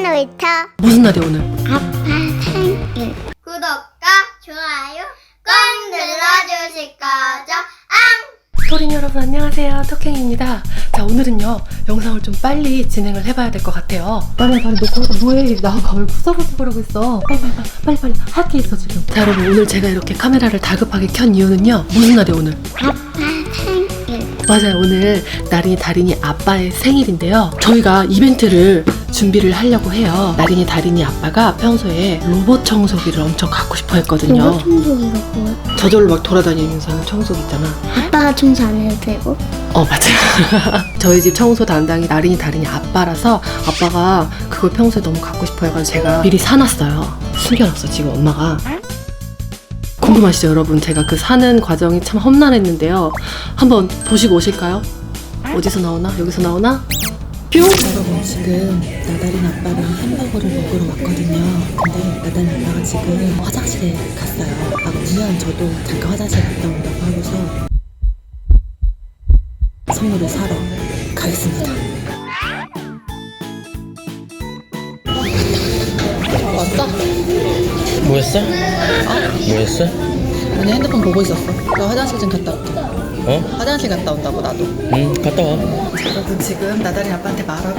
오늘은 놀이터. 무슨 날이야 오늘? 아빠 생일. 구독과 좋아요 꼭 눌러주실 거죠? 토린 여러분 안녕하세요. 토킹입니다. 자 오늘은요 영상을 좀 빨리 진행을 해봐야 될 것 같아요. 빨리 빨리 너 거기서 뭐해 나가 왜 푸석푸석거리고 있어? 빨리 빨리 빨리 빨리 할 게 있어 지금. 자 여러분 오늘 제가 이렇게 카메라를 다급하게 켠 이유는요 무슨 날이야 오늘? 아빠 생일 맞아요. 오늘 나린이 다린이 아빠의 생일인데요. 저희가 이벤트를 준비를 하려고 해요. 나린이 다린이 아빠가 평소에 로봇 청소기를 엄청 갖고 싶어 했거든요. 로봇 청소기가 뭐야? 저절로 막 돌아다니면서 하는 청소기 있잖아. 아빠가 청소 안 해도 되고? 어, 맞아요. 저희 집 청소 담당이 나린이 다린이 아빠라서 아빠가 그걸 평소에 너무 갖고 싶어 해가지고 제가 미리 사놨어요. 숨겨놨어, 지금 엄마가. 궁금하시죠, 여러분? 제가 그 사는 과정이 참 험난했는데요. 한번 보시고 오실까요? 어디서 나오나? 여기서 나오나? 뿅! 여러분, 지금 나다린 아빠랑 햄버거를 먹으러 왔거든요. 근데 나다린 아빠가 지금 화장실에 갔어요. 아빠가 오면 저도 잠깐 화장실 갔다 온다고 하고서 선물을 사러 가겠습니다. 뭐 했어? 뭐 했어? 아니 핸드폰 보고 있었어. 나 화장실 좀 갔다 올게. 어? 화장실 갔다 온다고 나도. 응 갔다 와 여러분 지금 나다리 아빠한테 말하고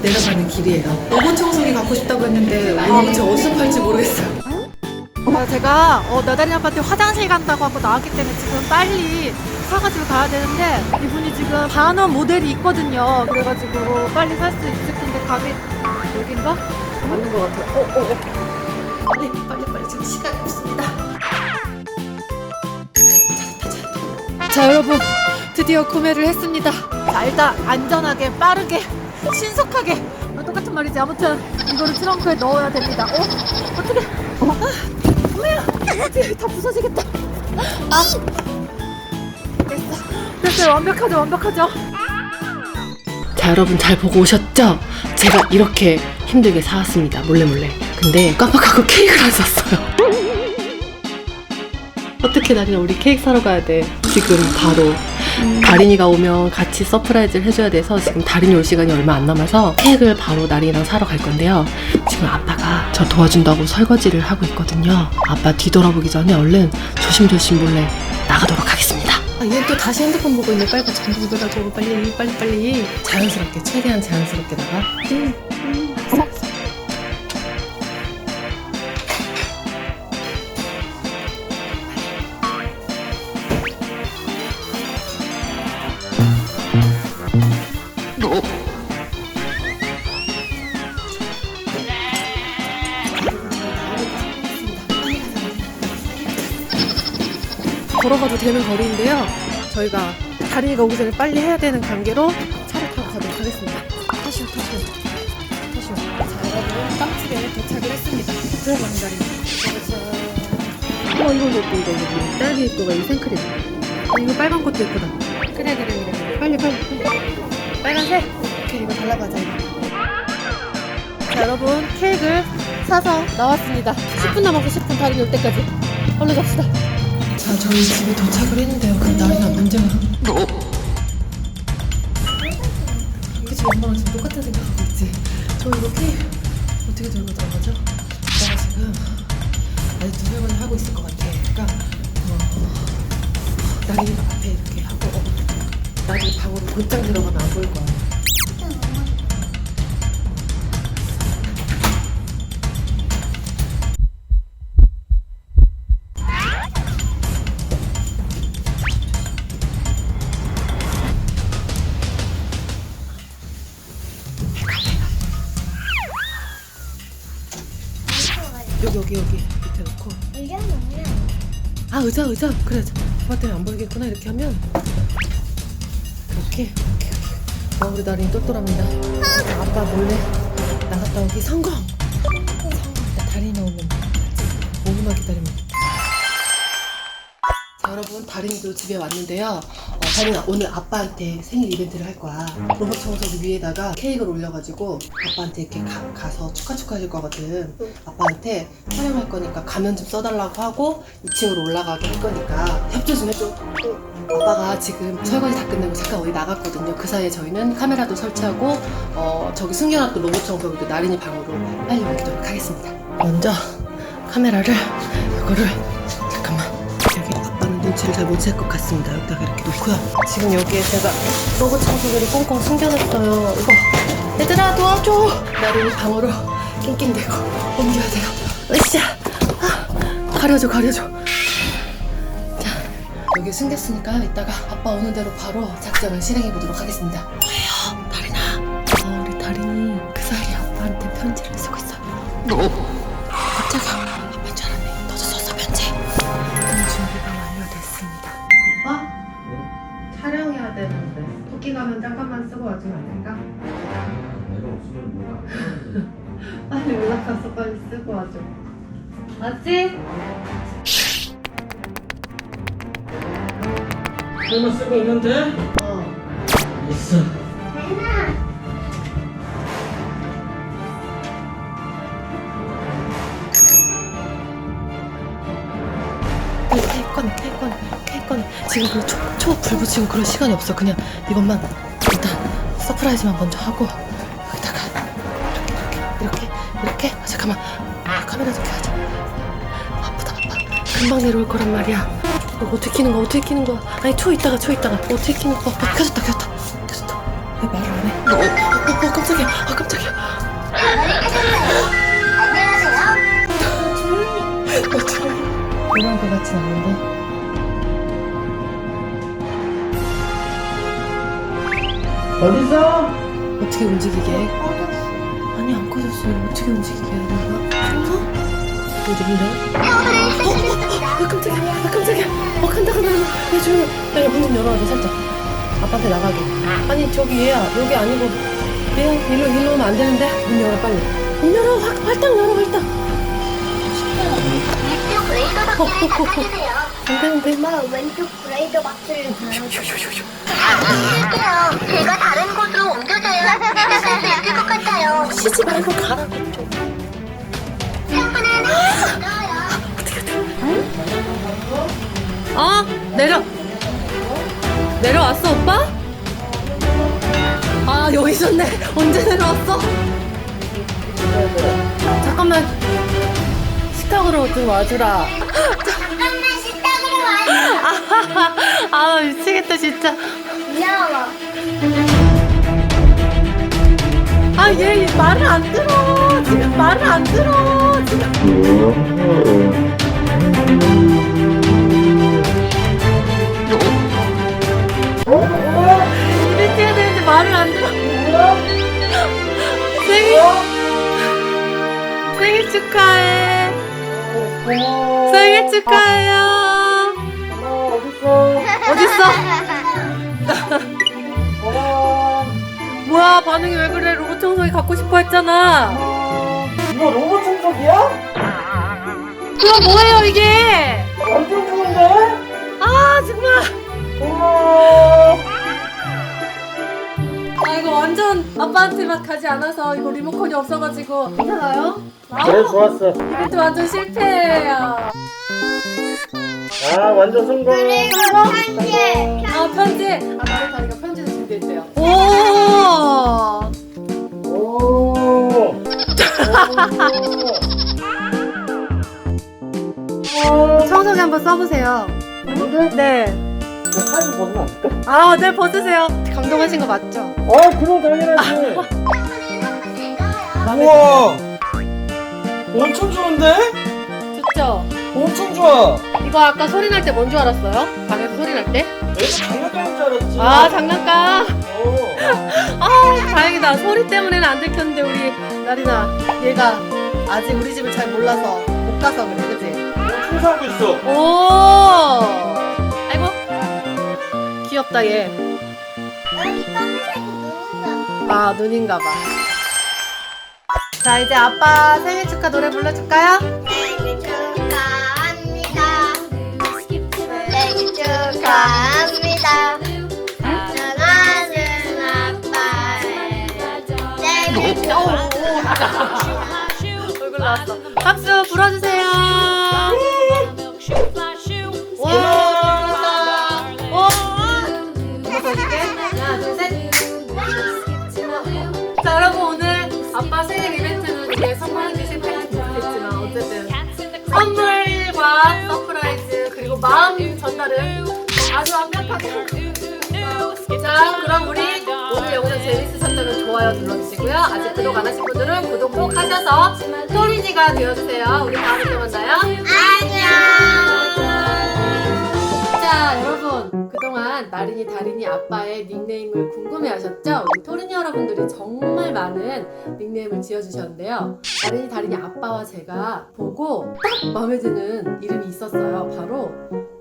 내려가는 길이에요. 로봇 청소기 갖고 싶다고 했는데 로봇이 어디서 팔지 모르겠어요. 아, 제가 어, 나다리 아빠한테 화장실 간다고 하고 나왔기 때문에 지금 빨리 사가지고 가야 되는데 이분이 지금 반원 모델이 있거든요. 그래가지고 빨리 살 수 있을 텐데 가게 여긴가? 맞는 것 같아요. 어, 어, 어. 빨리 빨리 빨리 지금 시간이 없습니다. 자 여러분 드디어 구매를 했습니다. 자 일단 안전하게 빠르게 신속하게 어, 똑같은 말이지 아무튼 이거를 트렁크에 넣어야 됩니다. 어? 어떻게? 아, 뭐야? 어떻게 다 부서지겠다. 아 됐어 됐어요 완벽하죠 완벽하죠. 자 여러분 잘 보고 오셨죠? 제가 이렇게 힘들게 사왔습니다. 몰래 몰래. 근데 깜빡하고 케이크를 안 샀어요. 어떻게 나린아 우리 케이크 사러 가야 돼. 지금 바로 다린이가 오면 같이 서프라이즈를 해줘야 돼서 지금 다린이 올 시간이 얼마 안 남아서 케이크를 바로 나린이랑 사러 갈 건데요. 지금 아빠가 저 도와준다고 설거지를 하고 있거든요. 아빠 뒤돌아보기 전에 얼른 조심조심 몰래 나가도록 하겠습니다. 아, 얘는 또 다시 핸드폰 보고 있네. 빨리 이거라고 빨리 빨리 빨리. 자연스럽게 최대한 자연스럽게 나가. 걸 되는 거리인데요. 저희가 다린이가 오기 전에 빨리 해야 되는 관계로 차를 타고 가도록 하겠습니다. 타시오, 타시오. 타시오. 자, 여러분, 깜찍에 도착을 했습니다. 들어가는 다린이. 어, 이거 이거 이거 이거. 딸기 이거가 이 생크림. 어, 이거 빨간 것도 예쁘다. 그래, 그래, 그래. 빨리, 빨리. 빨간색. 오케이, 이거 달라가자, 이거. 자, 여러분, 케이크를 사서 나왔습니다. 10분 남았어, 10분 다린이 올 때까지. 얼른 갑시다. 자, 저희 집에 도착을 했는데요. 근데 나이가 문제가. 그치, 엄마랑 지금 똑같은 생각하고 있지. 저 이거 케이크 어떻게 들고 들어가죠? 오빠가 지금 아직도 설거지 하고 있을 것 같아. 그러니까, 어, 나린이가 앞에 이렇게 하고, 어, 나린이 방으로 곧장 들어가면 안 보일 거야. 여기, 여기, 여기. 밑에 놓고. 아 의자 의자. 그래 저거 때문에 안 보이겠구나. 이렇게 하면. 이렇게. 아 우리 나린이 똘똘합니다. 자, 아빠 몰래 나갔다 오기 성공! 성공이다 다린이 오면 5분만 기다리면. 자 여러분 다린이도 집에 왔는데요 어, 다린아 오늘 아빠한테 생일 이벤트를 할 거야. 로봇 청소기 위에다가 케이크를 올려가지고 아빠한테 이렇게 가, 서 축하 축하 해줄 거거든. 아빠한테 촬영할 거니까 가면 좀 써달라고 하고 2층으로 올라가게 할 거니까 협조 좀 해줘. 아빠가 지금 설거지 다 끝내고 잠깐 어디 나갔거든요. 그 사이에 저희는 카메라도 설치하고 어 저기 숨겨놨던 로봇 청소기도 나린이 방으로 빨리 옮기도록 하겠습니다. 먼저 카메라를 이거를 눈치를 잘 못 챌 것 같습니다. 여기다가 이렇게 놓고요. 지금 여기에 제가 로봇 청소기를 꽁꽁 숨겨놨어요. 이거 얘들아 도와줘. 나를 방으로 낑낑대고 옮겨야 돼요. 으쌰. 아, 가려줘 가려줘. 자 여기 숨겼으니까 이따가 아빠 오는 대로 바로 작전을 실행해 보도록 하겠습니다. 뭐예요, 다린아? 아 우리 다린이 그 사이에 아빠한테 편지를 쓰고 있어요. 가면 잠깐만 쓰고 와주면 안 될까? 내가 없으면 뭐가 빨리 연락가서 빨리 쓰고 와줘. 맞지? 설마 쓰고 있는데? 어. 있어 꺼내. 지금 그 초, 초, 불 붙이고 그럴 시간이 없어. 그냥 이것만 일단 서프라이즈만 먼저 하고 여기다가 이렇게, 이렇게, 이렇게. 아, 잠깐만. 아, 카메라 좀 켜야지. 바쁘다, 바빠. 금방 내려올 거란 말이야. 이거 어떻게 키는 거야, 어떻게 키는 거야. 아니, 초 있다가, 초 있다가. 어떻게 키는 거야. 어, 켜졌다, 켜졌다. 켜졌다. 왜 말을 안 해? 어, 어, 어, 어, 깜짝이야. 아, 깜짝이야. 안녕하세요. 이런 거 같진 않은데. 어디서? 어떻게 움직이게? 해? 아니 안 꺼졌어 이거 어떻게 움직이게 해야 되나? 청소? 어디 문요? 어, 어, 어, 아 깜짝이야. 아 깜짝이야. 어 간다 간다 간다 야 조용히 야 문좀 열어줘 살짝. 아빠한테 나가게. 아니 저기 얘야. 여기 아니고. 얘야 일로 일로 오면 안 되는데? 문 열어 빨리. 문 열어. 활, 활딱 열어 활딱 아, 제가 다른 곳으로 수 있을 것 같아요. 쉬지 말고 가라고 열어요. 어? 내려 내려왔어 오빠? 아 여기 있었네 언제 내려왔어? 잠깐만 식탁으로 좀 와주라. 잠깐만 식당으로 와요. 아 미치겠다 진짜. 귀여워. 아 얘 말을 안 들어. 지금 말을 안 들어. 지금. 이벤트 해야 되는데 말을 안 들어. 생일. 생일 축하해 생일 축하해요. 어딨어? 뭐야 반응이 왜 그래? 로봇 청소기 갖고 싶어 했잖아. 이거 로봇 청소기야? 그럼 뭐예요 이게? 완전 좋은데? 아 정말. 고마 아빠한테 막 가지 않아서 이거 리모컨이 없어가지고. 괜찮아요? 그래 좋았어. 이벤트 완전 실패야 아 완전 성공. 편지. 아 편지. 아 마리카리가 편지도 준비했대요. 오! 오. 청소기 한번 써보세요. 네. 팔좀 벗으면 안 될까? 아, 네, 벗으세요. 감동하신 거 맞죠? 아 그럼 당연하지 마음에 우와 엄청 좋은데? 좋죠? 엄청 좋아 이거 아까 소리 날 때 뭔 줄 알았어요? 방에서 소리 날 때? 애가 장난감인 줄 알았지 아, 장난감. 어. 아, 다행이다. 소리 때문에는 안 들켰는데, 우리 나리나. 얘가 아직 우리 집을 잘 몰라서 못 가서 그래, 그지? 충성하고 있어 오! 귀엽다 얘. 여기 눈인가 아 눈인가 봐. 자 이제 아빠 생일 축하 노래 불러줄까요? 생일 축하합니다 생일 축하합니다 사랑하는 아빠의 생일 축하합니다 얼굴 나왔어. 박수 불어주세요. 생일 이벤트는 이제 선물하기 실패했지만 어쨌든 선물과 서프라이즈 그리고 마음 전달은 아주 완벽하게 자 그럼 우리 오늘 영상 재밌으셨다면 좋아요 눌러주시고요. 아직 구독 안 하신 분들은 구독 꼭 하셔서 토리지가 되어주세요. 우리 다음에 또 만나요. 자 그동안 나린이 다린이 아빠의 닉네임을 궁금해하셨죠? 우리 토린이 여러분들이 정말 많은 닉네임을 지어주셨는데요 나린이 다린이 아빠와 제가 보고 딱 마음에 드는 이름이 있었어요 바로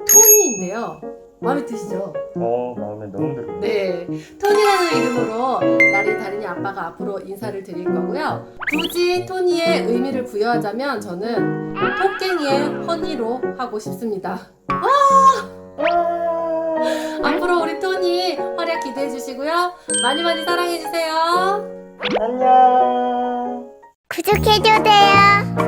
토니인데요 마음에 드시죠? 어 마음에 너무 들어. 네, 토니라는 이름으로 나리 다린이 아빠가 앞으로 인사를 드릴 거고요. 굳이 토니의 의미를 부여하자면 저는 토깽이의 허니로 하고 싶습니다. 와! 앞으로 우리 토니 활약 기대해 주시고요. 많이 많이 사랑해 주세요. 안녕. 구독해줘도요